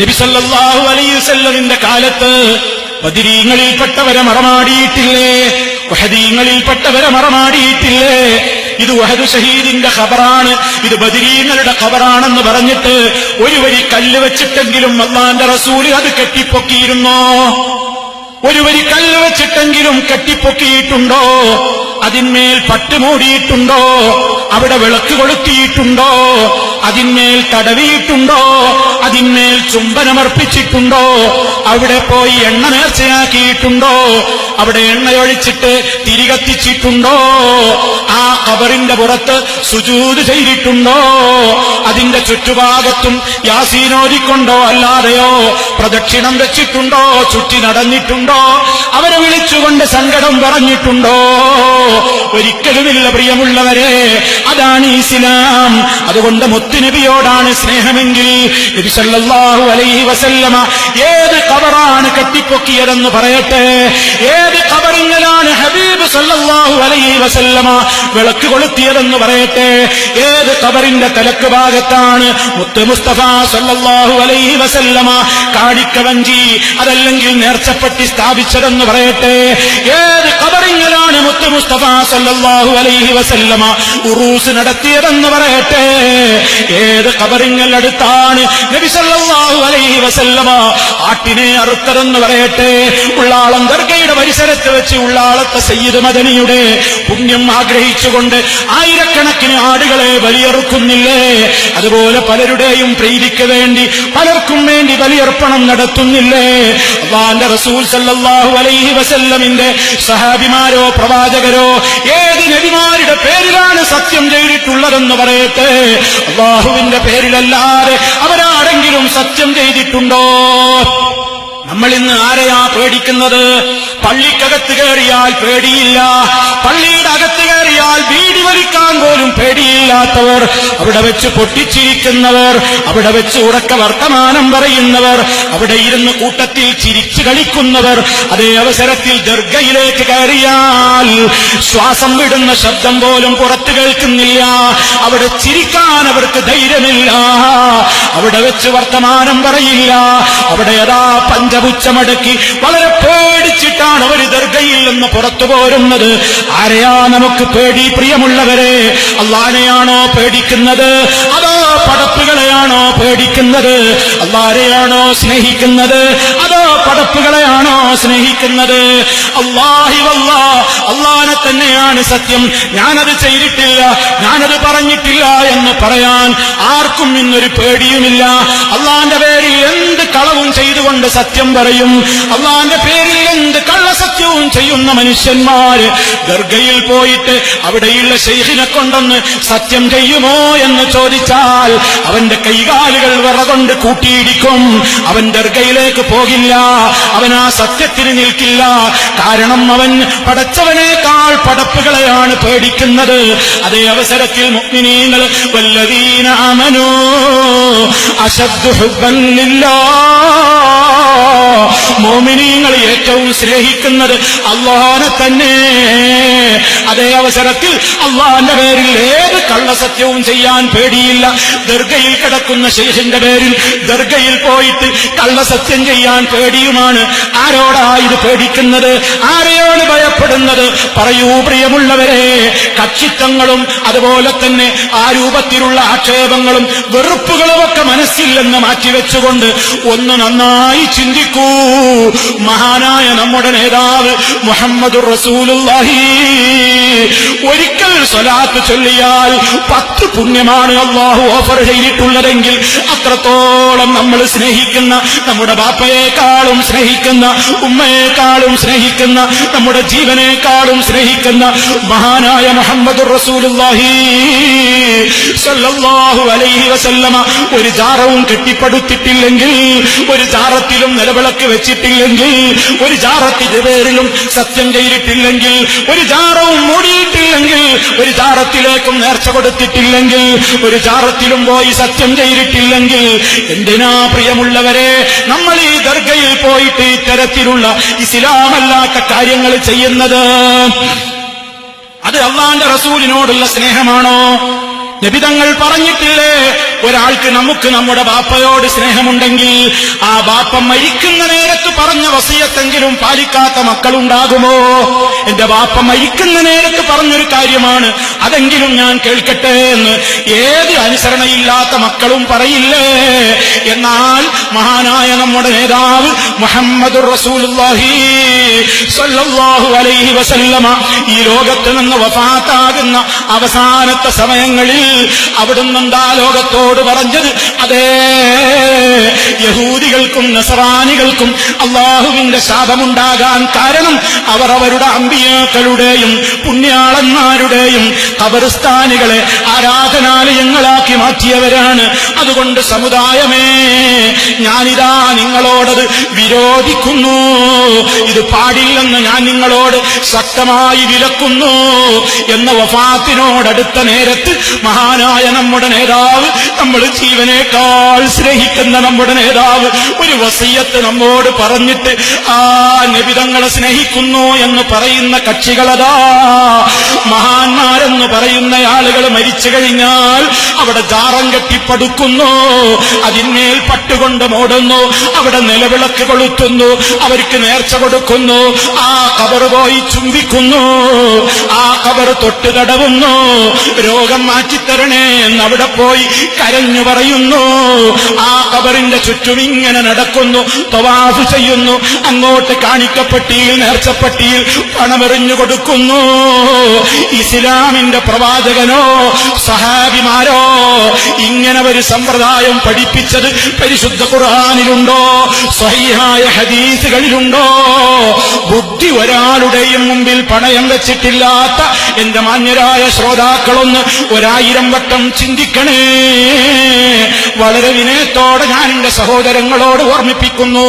നബിസല്ലാഹു അലൈവല്ലമിന്റെ കാലത്ത് ബദിരീങ്ങളിൽപ്പെട്ടവരെ മറമാടിയിട്ടില്ലേ? വഹദീങ്ങളിൽപ്പെട്ടവരെ മറമാടിയിട്ടില്ലേ? ഇത് വഹദ് ഷഹീദിന്റെ ഖബറാണ്. ഇത് ബദിരീങ്ങളുടെ ഖബറാണെന്ന് പറഞ്ഞിട്ട് ഒരു വരി കല്ല് വെച്ചിട്ടെങ്കിലും അള്ളാന്റെ റസൂൽ അത് കെട്ടിപ്പൊക്കിയിരുന്നോ? ഒരു വരി കല്ല് വെച്ചിട്ടെങ്കിലും കെട്ടിപ്പൊക്കിയിട്ടുണ്ടോ? അതിന്മേൽ പട്ടുമൂടിയിട്ടുണ്ടോ? അവിടെ വിളക്ക് കൊളുത്തിയിട്ടുണ്ടോ? അതിന്മേൽ തടവിയിട്ടുണ്ടോ? അതിന്മേൽ ചുംബനമർപ്പിച്ചിട്ടുണ്ടോ? അവിടെ പോയി എണ്ണ നേർച്ചയാക്കിയിട്ടുണ്ടോ? അവിടെ എണ്ണയൊഴിച്ചിട്ട് തിരികത്തിച്ചിട്ടുണ്ടോ? ആ കബറിന്റെ പുറത്ത് സുജൂത് ചെയ്തിട്ടുണ്ടോ? അതിന്റെ ചുറ്റുഭാഗത്തും യാസീനോരിക്കൊണ്ടോ അല്ലാതെയോ പ്രദക്ഷിണം വെച്ചിട്ടുണ്ടോ? ചുറ്റി നടന്നിട്ടുണ്ടോ? അവരെ വിളിച്ചുകൊണ്ട് സങ്കടം പറഞ്ഞിട്ടുണ്ടോ? ഒരിക്കലുമില്ല പ്രിയമുള്ളവരെ അതാണ് ഇസ്ലാം. അതുകൊണ്ട് മുത്തുനബിയോടാണ് സ്നേഹമെങ്കിൽ അലൈഹി വസല്ലമ ഏത് കബറാണ് കെട്ടിപ്പൊക്കിയതെന്ന് പറയട്ടെ. ഏത് കബറിങ്ങലാണ് ഹബീബ് സല്ലാഹു അലൈഹി വസല്ലമ വിളക്ക് കൊളുത്തിയതെന്ന് പറയട്ടെ. ഏത് കബറിന്റെ തലക്ക് ഭാഗത്താണ് മുത്ത് മുസ്തഫ സല്ലാഹു അലൈഹി വസല്ലമ കാടിക്കവഞ്ചി അതല്ലെങ്കിൽ നേർച്ചപ്പെട്ടി സ്ഥാപിച്ചതെന്ന് പറയട്ടെ. ഏത് കബറിങ്ങലാണ് മുത്ത് മുസ്തഫ അലൈഹി വസല്ലമ ഉറൂസ് നടത്തിയതെന്ന് പറയട്ടെ. ഏത് കബറിങ്ങൽ അടുത്താണ് നബി അലൈഹി വസല്ലമ ആട്ടിനെ അറുത്തതെന്ന് പറയട്ടെ. ഉള്ളാളം ദർഗയുടെ പരിസരത്ത് വെച്ച് ഉള്ളാളത്തെ സയ്യിദ് മദനിയുടെ പുണ്യം ആഗ്രഹിച്ചുകൊണ്ട് ആയിരക്കണക്കിന് ആടുകളെ ബലിയറുക്കുന്നില്ലേ? അതുപോലെ പലരുടെയും പ്രീതിക്ക് വേണ്ടി പലർക്കും വേണ്ടി ബലിയർപ്പണം നടത്തുന്നില്ലേ? അള്ളാന്റെ റസൂൽ സല്ലല്ലാഹു അലൈഹി വസല്ലമിന്റെ സഹാബിമാരോ പ്രവാചകരോ ഏത് നബിമാരുടെ പേരിലാണ് സത്യം ചെയ്തിട്ടുള്ളതെന്ന് പറയട്ടെ. അള്ളാഹുവിന്റെ പേരിലല്ലാതെ അവരാരെങ്കിലും സത്യം ചെയ്തിട്ടുണ്ടോ? നമ്മൾ ഇന്ന് ആരെയാ പേടിക്കുന്നത്? പള്ളിക്കകത്ത് കയറിയാൽ പേടിയില്ല. പള്ളിയുടെ അകത്ത് കയറിയാൽ വീടി വലിക്കാൻ പോലും പേടിയില്ലാത്തവർ അവിടെ വെച്ച് പൊട്ടിച്ചിരിക്കുന്നവർ അവിടെ വെച്ച് ഉറക്ക വർത്തമാനം പറയുന്നവർ അവിടെ ഇരുന്ന് കൂട്ടത്തിൽ ചിരിച്ചു കളിക്കുന്നവർ അതേ അവസരത്തിൽ ദർഗയിലേക്ക് കയറിയാൽ ശ്വാസം വിടുന്ന ശബ്ദം പോലും പുറത്തു കേൾക്കുന്നില്ല. അവിടെ ചിരിക്കാൻ അവർക്ക് ധൈര്യമില്ല. അവിടെ വെച്ച് വർത്തമാനം പറയില്ല. അവിടെ അതാ പഞ്ചപുച്ചമടക്കി വളരെ പേടിച്ചിട്ടാണ് അവർ ദർഗയിൽ നിന്ന് പുറത്തു പോരുന്നത് ആരെയാ നമുക്ക് പേടി പ്രിയമുള്ളവരെ? അള്ളാനെയാണോ പേടിക്കുന്നത്? അതോ പടപ്പുകളെയാണോ പേടിക്കുന്നത്? അള്ളാരെയാണോ സ്നേഹിക്കുന്നത്? അതോ പടപ്പുകളെയാണോ സ്നേഹിക്കുന്നത്? അള്ളാഹി വല്ലാ അള്ളാനെ തന്നെയാണ് സത്യം. ഞാനത് ചെയ്തിട്ടില്ല ഞാനത് പറഞ്ഞിട്ടില്ല എന്ന് പറയാൻ ആർക്കും ഇന്നൊരു പേടിയുമില്ല. അള്ളാന്റെ പേരിൽ എന്ത് കളവും ചെയ്തുകൊണ്ട് സത്യം പറയും. അള്ളാന്റെ പേരിൽ എന്ത് കള്ളസത്യവും ചെയ്യുന്ന മനുഷ്യന്മാര് ദർഗയിൽ പോയിട്ട് അവിടെയുള്ള ശൈഖിനെ കൊണ്ടൊന്ന് സത്യം ചെയ്യുമോ എന്ന് ചോദിച്ചാൽ അവന്റെ കൈകാലുകൾ വിറകൊണ്ട് കൂട്ടിയിടിക്കും. അവൻ ദർഗയിലേക്ക് പോകില്ല. അവൻ ആ സത്യത്തിന് നിൽക്കില്ല. കാരണം അവൻ പടച്ചവനേക്കാൾ പടപ്പുകളെയാണ് പേടിക്കുന്നത്. അതേ അവസരത്തിൽ മുഗ്മിനീങ്ങൾ വല്ലവീനാമനോ അമനോ സ്നേഹിക്കുന്നത് അള്ളാനെ തന്നെ. അതേ അവസരത്തിൽ അള്ളാന്റെ പേരിൽ ഏത് കള്ളസത്യവും ചെയ്യാൻ പേടിയില്ല. ദർഗയിൽ കിടക്കുന്ന ശേഷിന്റെ പേരിൽ ദർഗയിൽ പോയിട്ട് കള്ളസത്യം ചെയ്യാൻ പേടിയുമാണ്. ആരോടാ ഇത് പേടിക്കുന്നത്? ആരെയാണ് ഭയപ്പെടുന്നത്? പറയൂ പ്രിയമുള്ളവരെ. കക്ഷിത്വങ്ങളും അതുപോലെ തന്നെ ആ രൂപത്തിലുള്ള ആക്ഷേപങ്ങളും വെറുപ്പുകളും ഒക്കെ മനസ്സിൽ നിന്ന് മാറ്റിവെച്ചുകൊണ്ട് ഒന്ന് നന്നായി ചിന്തിക്കൂ. മഹാനായ നമ്മുടെ നേതാവ് മുഹമ്മദ് റസൂലുള്ളാഹി. ഒരിക്കൽ സ്വലാത്ത് ചൊല്ലിയാൽ പത്ത് പുണ്യമാണ് അള്ളാഹു ഓഫർ ചെയ്തിട്ടുള്ളതെങ്കിൽ അത്രത്തോളം നമ്മൾ സ്നേഹിക്കുന്ന നമ്മുടെ ബാപ്പയെക്കാളും സ്നേഹിക്കുന്ന ഉമ്മയെക്കാളും സ്നേഹിക്കുന്ന നമ്മുടെ ജീവനേക്കാളും സ്നേഹിക്കുന്ന മഹാനായ മുഹമ്മദ് റസൂലുള്ളാഹി. അലൈഹി വസല്ലമ ഒരു ജാറവും കെട്ടിപ്പടുത്തിട്ടില്ലെങ്കിൽ ഒരു ജാറത്തിലും നിലവിളക്ക് വെച്ചിട്ടില്ലെങ്കിൽ ഒരു പേരിലും സത്യം ചെയ്തിട്ടില്ലെങ്കിൽ ഒരു ജാറവും മൂടിയിട്ടില്ലെങ്കിൽ ഒരു ജാറത്തിലേക്കും നേർച്ച കൊടുത്തിട്ടില്ലെങ്കിൽ ഒരു ജാറത്തിലും പോയി സത്യം ചെയ്തിട്ടില്ലെങ്കിൽ എന്തിനാ പ്രിയമുള്ളവരെ നമ്മൾ ഈ ദർഗയിൽ പോയിട്ട് ഇത്തരത്തിലുള്ള ഇസ്ലാമല്ലാത്ത കാര്യങ്ങൾ ചെയ്യുന്നത്? അത് അള്ളാന്റെ റസൂലിനോടുള്ള സ്നേഹമാണോ? നബിതങ്ങൾ പറഞ്ഞിട്ടില്ലേ ഒരാൾക്ക് നമുക്ക് നമ്മുടെ ബാപ്പയോട് സ്നേഹമുണ്ടെങ്കിൽ ആ ബാപ്പ മരിക്കുന്ന നേരത്ത് പറഞ്ഞ വസീയത്തെങ്കിലും പാലിക്കാത്ത മക്കളുണ്ടാകുമോ? എന്റെ ബാപ്പ മരിക്കുന്ന നേരത്ത് പറഞ്ഞൊരു കാര്യമാണ്. അതെങ്കിലും ഞാൻ കേൾക്കട്ടെ എന്ന് ഏത് അനുസരണയില്ലാത്ത മക്കളും പറയില്ലേ? എന്നാൽ മഹാനായ നമ്മുടെ നേതാവ് മുഹമ്മദ് അലൈഹി വസല്ലമ ഈ ലോകത്ത് നിന്ന് വഫാത്താകുന്ന അവസാനത്തെ സമയങ്ങളിൽ അവിടുന്ന് എന്താ ലോകത്തോട് പറഞ്ഞത്? അതേ യഹൂദികൾക്കും നസറാനികൾക്കും അള്ളാഹുവിന്റെ ശാപമുണ്ടാകാൻ കാരണം അവർ അവരുടെ അമ്പിയാക്കളുടെയും പുണ്യാളന്മാരുടെയും കബറിസ്ഥാനികളെ ആരാധനാലയങ്ങളാക്കി മാറ്റിയവരാണ്. അതുകൊണ്ട് സമുദായമേ ഞാനിതാ നിങ്ങളോടത് വിരോധിക്കുന്നു. ഇത് പാടില്ലെന്ന് ഞാൻ നിങ്ങളോട് ശക്തമായി വിലക്കുന്നു എന്ന വഫാത്തിനോടടുത്ത നേരത്ത് മഹാനായ നമ്മുടെ നേതാവ് നമ്മൾ ജീവനേക്കാൾ സ്നേഹിക്കുന്ന നമ്മുടെ നേതാവ് ഒരു വസീയത്ത് നമ്മോട് പറഞ്ഞിട്ട് ആ നബിതങ്ങളെ സ്നേഹിക്കുന്നു എന്ന് പറയുന്ന കക്ഷികളതാ. മഹാന്മാരെന്ന് പറയുന്ന ആളുകൾ മരിച്ചു കഴിഞ്ഞാൽ അവിടെ ജാറം കെട്ടിപ്പടുക്കുന്നു അതിന്മേൽ പട്ടുകൊണ്ട് മൂടുന്നു അവിടെ നിലവിളക്ക് കൊളുത്തുന്നു അവർക്ക് നേർച്ച കൊടുക്കുന്നു ആ കബർ പോയി ചുംബിക്കുന്നു ആ കബർ തൊട്ട് തടവുന്നു. രോഗം മാറ്റിത്തരണേ എന്ന് അവിടെ പോയി കരഞ്ഞു പറയുന്നു. ആ കബറിന്റെ ചുറ്റും ഇങ്ങനെ നടക്കുന്നു. തവാഫ് ചെയ്യുന്നു. അങ്ങോട്ട് കാണിക്കപ്പെട്ടിയിൽ നേർച്ചപ്പെട്ടിയിൽ പണമെറിഞ്ഞു കൊടുക്കുന്നു. ഇസ്ലാമിന്റെ പ്രവാചകനോ സഹാബിമാരോ ഇങ്ങനെ ഒരു സമ്പ്രദായം പഠിപ്പിച്ചത് പരിശുദ്ധ ഖുർആാനിലുണ്ടോ? സഹിഹായ ഹദീസുകളിലുണ്ടോ? ബുദ്ധി ഒരാളുടെയും മുമ്പിൽ പണയം വെച്ചിട്ടില്ലാത്ത എന്റെ മാന്യരായ ശ്രോതാക്കളൊന്ന് ഒരായിരം വട്ടം ചിന്തിക്കണേ. വളരെ വിനയത്തോടെ ഞാൻ എന്റെ സഹോദരങ്ങളോട് ഓർമ്മിപ്പിക്കുന്നു.